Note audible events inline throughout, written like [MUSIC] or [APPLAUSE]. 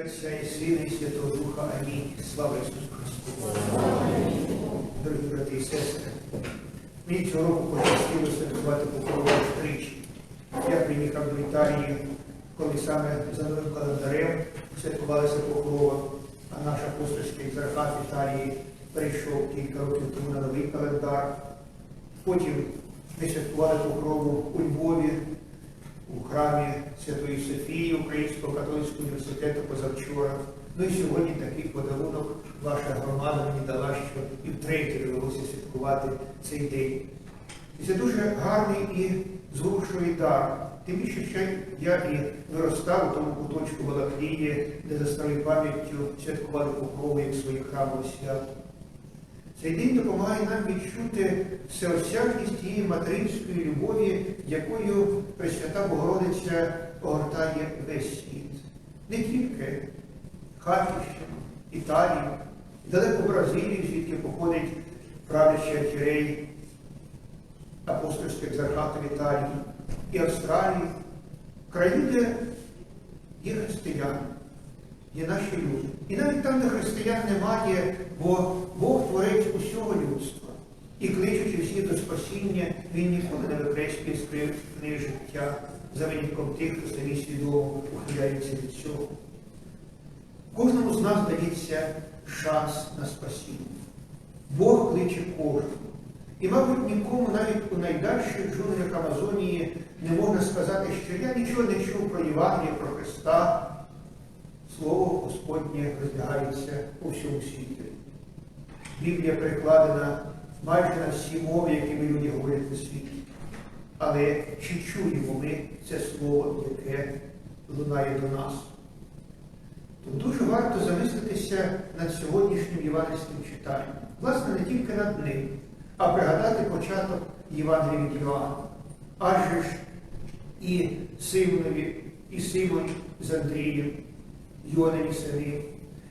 Отця і Сина, і Святого Духа. Амінь. Слава Ісусу Христу. Дорогі брати і сестри, мені цього року пощастило святкувати покрову тричі. Я приїхав до Італії, коли саме за новим календарем святкувалася покрова, а наш апостольський екзархат Італії перейшов кілька років тому на новий календар. Потім ми святкували покрову у Львові, у храмі Святої Софії Українського католицького університету позавчора. Ну і сьогодні такий подарунок ваша громада мені дала, що і втретє довелося святкувати цей день. І це дуже гарний і зворушливий дар. Тим більше, що я і виростав у тому куточку Балаклії, де за старою пам'яттю святкували покрову як своє храмове свято. Цей день допомагає нам відчути всеосяжність тієї материнської любові, якою Пресвята Богородиця огортає весь світ. Не тільки Харківщину, Італію, далеко Бразилію, звідки походить правящий архірей апостольських екзархатів Італії, і Австралії, країни, є християни, є наші люди. І навіть там, де християн немає, бо Бог творець усього людства. І кличучи всіх до спасіння, Він ніколи не викреслює з життя за винятком тих, хто самі свідомо ухиляється від цього. Кожному з нас дається шанс на спасіння. Бог кличе кожного. І, мабуть, нікому навіть у найдальших джунглях Амазонії не можна сказати, що я нічого не чув про Євангелія, про Христа. Слово Господнє розлягається у всьому світі. Біблія перекладена майже на всі мови, якими люди говорять у світі. Але чи чуємо ми це слово, яке лунає до нас? То дуже варто замислитися над сьогоднішнім євангельським читанням. Власне, не тільки над ним, а пригадати початок Євангелія від Іоанна. Адже ж і Симонові, і Симон з Андрієм, Йонові сини,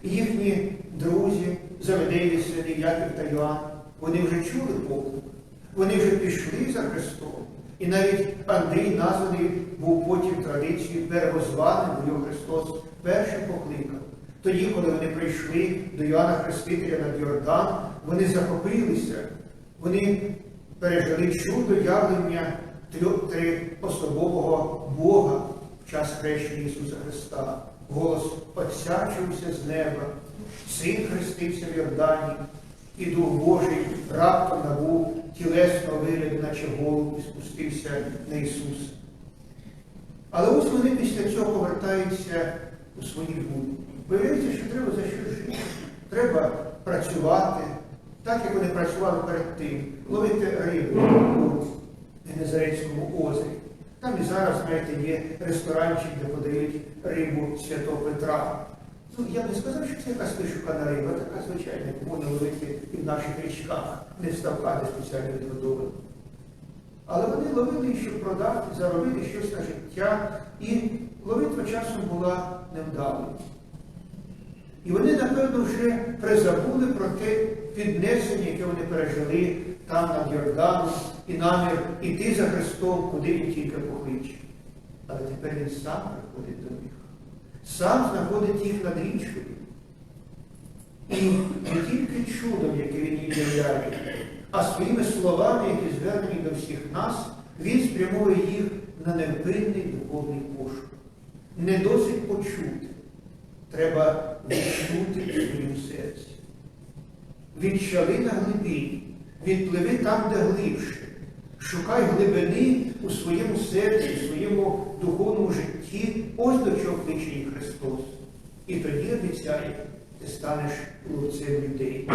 і їхні друзі, Заведеї сини, Яків та Йоанн, вони вже чули поклик, вони вже пішли за Христом. І навіть Андрій названий був потім традицією первозваним, його Христос першим покликав. Тоді, коли вони прийшли до Йоанна Хрестителя над Йордан, вони захопилися, вони пережили чудо явлення триособового Бога в час хрещення Ісуса Христа. Голос Отця з неба, Син хрестився в Йордані, і Дух Божий раптом набув тілесного вигляду, наче голуб, і спустився на Ісуса. Але ось вони після цього повертаються у свої будні. Виявляється, що треба за що жити. Треба працювати, так як вони працювали перед тим, ловити рибу у Генезарецькому озері. Там і зараз, знаєте, є ресторанчик, де подають рибу Святого Петра. Ну, я не сказав, що це якась вишукана риба, така звичайна, яку можна ловити і в наших річках, не в ставках, де спеціально відгодовано. Але вони ловили, щоб продати, заробити щось на життя, і ловитва часом була невдалою. І вони, напевно, вже призабули про те піднесення, яке вони пережили там над Йорданом, і намір іти за Христом, куди він тільки покличе. Але тепер він сам приходить до них. Сам знаходить їх над річкою. І не тільки чудом, яке він їм являє, а своїми словами, які звернені до всіх нас, він спрямує їх на невинний духовний пошук. Не досить почути. Треба відчути в своєму серці. Відчали на глибині, відпливи там, де глибше. Шукай глибини у своєму серці, у своєму духовному житті, ось до чого кличе їх Христос. І тоді обіцяє, ти станеш ловцем людей.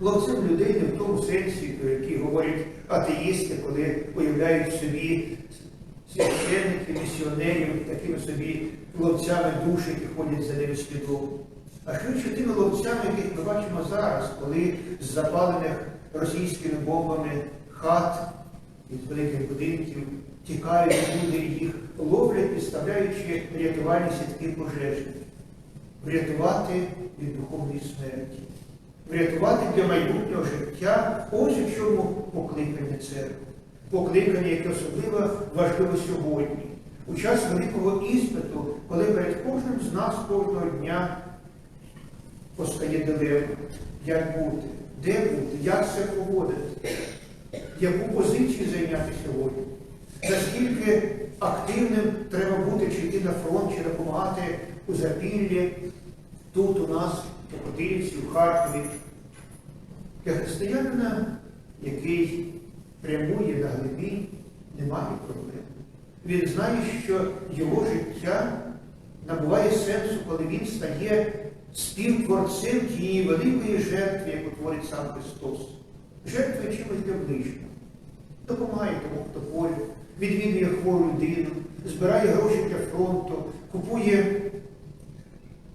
Ловцем людей не в тому сенсі, про який говорять атеїсти, коли уявляють собі священників, місіонерів, такими собі ловцями душі, які ходять за ними свідомо. А швидше тими ловцями, яких ми бачимо зараз, коли з запалених російськими бомбами хат із великих будинків тікають люди їх ловлять, підставляючи рятувальні сітки пожежі. Врятувати від духовної смерті. Врятувати для майбутнього життя ось у чому покликання церкви. Покликання, яке особливо важливо сьогодні. у час великого іспиту, коли перед кожним з нас кожного дня постає дилема, як бути, де бути, як себе поводити, яку позицію зайняти сьогодні, наскільки активним треба бути, чи йти на фронт, чи допомагати у запіллі, тут у нас, у Котилівці, у Харкові. Для християнина, який прямує на глибі, немає проблем. Він знає, що його життя набуває сенсу, коли він стає співтворцем тієї великої жертви, яку творить сам Христос. Жертвує чимось для ближнього. Допомагає тому, хто поряд, відвідує хвору людину, збирає гроші для фронту, купує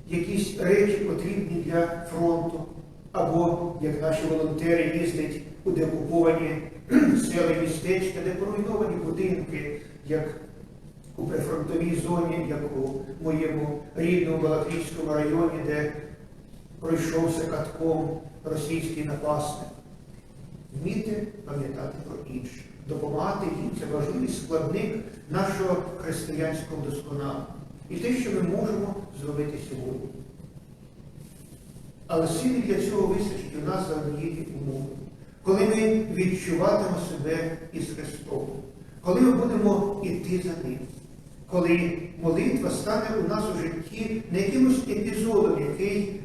якісь речі потрібні для фронту, або, як наші волонтери їздять у деокуповані [CLEARS THROAT] села містечка, де поруйновані будинки, як у прифронтовій зоні, як у моєму рідному Балаклійському районі, де пройшовся катком російський напасник. Вміти пам'ятати про інших, допомагати їм це важливий складник нашого християнського досконалення. І те, що ми можемо зробити сьогодні. Але сили для цього вистачить у нас за однієї умови. Коли ми відчуватимо себе із Христом, коли ми будемо йти за Ним, коли молитва стане у нас у житті не якимось епізодом, який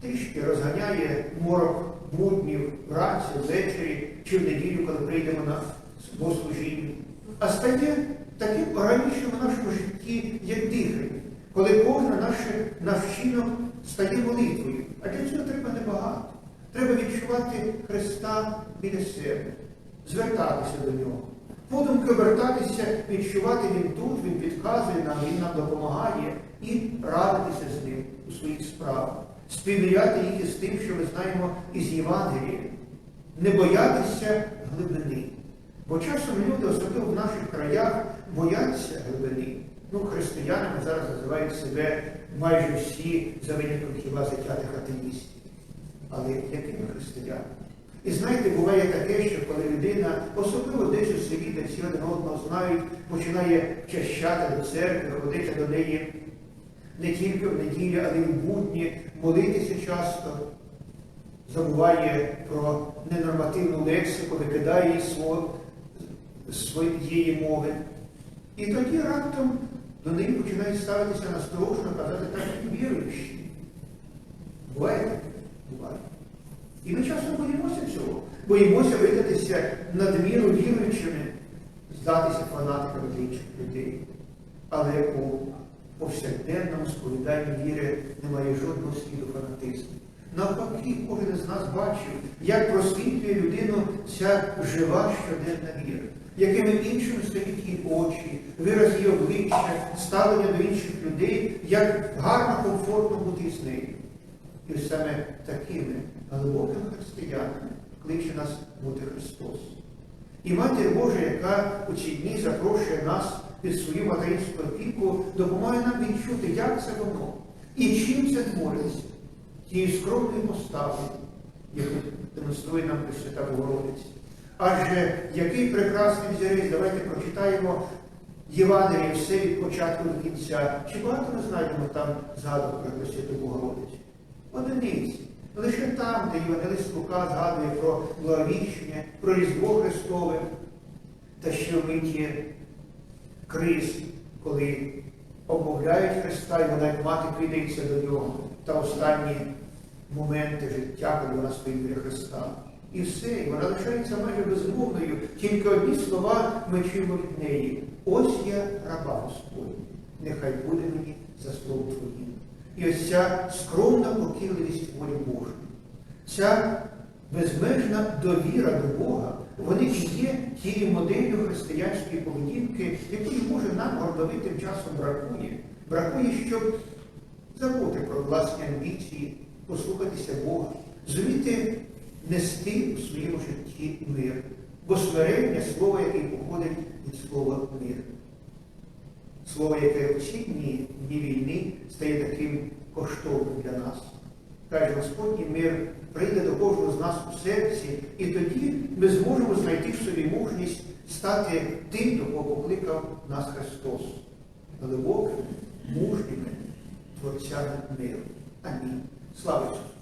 трішки розганяє морок буднів вранці, ввечері чи в неділю, коли прийдемо на богослужіння, а стає таким органічним у нашому житті, як дихання, коли кожен наш, наш вчинок стає молитвою. А для цього треба небагато. Треба відчувати Христа біля себе, звертатися до нього. Подумки обертатися, відчувати Він тут, Він підказує нам, Він нам допомагає і радитися з ним у своїх справах, співміряти їх із тим, що ми знаємо із Євангелія, не боятися глибини. Бо часом люди, особливо в наших краях, бояться глибини. Ну, християнами зараз називають себе майже всі за винятком хіба затятих атеїстів. Але якими християнами? І знаєте, буває таке, що коли людина, особливо десь у селі, де всі один одного знають, починає чащати до церкви, ходити до неї не тільки в неділю, але й в будні, молитися часто, забуває про ненормативну лексику, викидає її свого, своєї мови. І тоді раптом до неї починають ставитися насторожно, казати так і віруючі. Буває? Буває. І ми часом боїмося цього. Боїмося видатися надміру віруючими, здатися фанатиками інших людей. Але у повсякденному сповіданні віри немає жодного сліду фанатизму. Навпаки, кожен з нас бачив, як просвітлює людину ця жива щоденна віра, якими іншими стоять її очі, вираз її обличчя, ставлення до інших людей, як гарно, комфортно бути з нею. І саме такими глибокими християнами кличе нас бути Христос. І Матір Божа, яка у ці дні запрошує нас під свою материнську опіку, допомагає нам відчути, як це воно і чим це твориться, тією скромною поставою, яку демонструє нам Пресвята Богородиця. Адже який прекрасний взірець, давайте прочитаємо Євангеліє все від початку до кінця. Чи багато ми знайдемо там згадок про Пресвяту Богородицю? Одиниці. Лише там, де Євангелист Лука згадує про благовіщення, про Різдво Христове, та що миті криз, коли обмовляють Христа, і вона як мати кидається до нього, та останні моменти життя, коли вона стоїть біля Христа. І все, і вона лишається майже безмовною, тільки одні слова ми чуємо від неї. Ось я раба Господь, нехай буде мені за слово Твоїм. І ось ця скромна покірливість волі Божої, ця безмежна довіра до Бога, вони і є тією моделлю християнської поведінки, якої нам гордовитим часом бракує. Бракує, щоб забути про власні амбіції, послухатися Бога, зуміти нести у своєму житті мир, бо смирення слово, яке походить від слова мир. Слово, яке в ці дні, дні війни, стає таким коштовним для нас. Каже, Господній мир прийде до кожного з нас у серці, і тоді ми зможемо знайти в собі мужність стати тим, до кого покликав нас Христос. глибокими, мужніми творцями миру. Амінь. Слава Ісусу!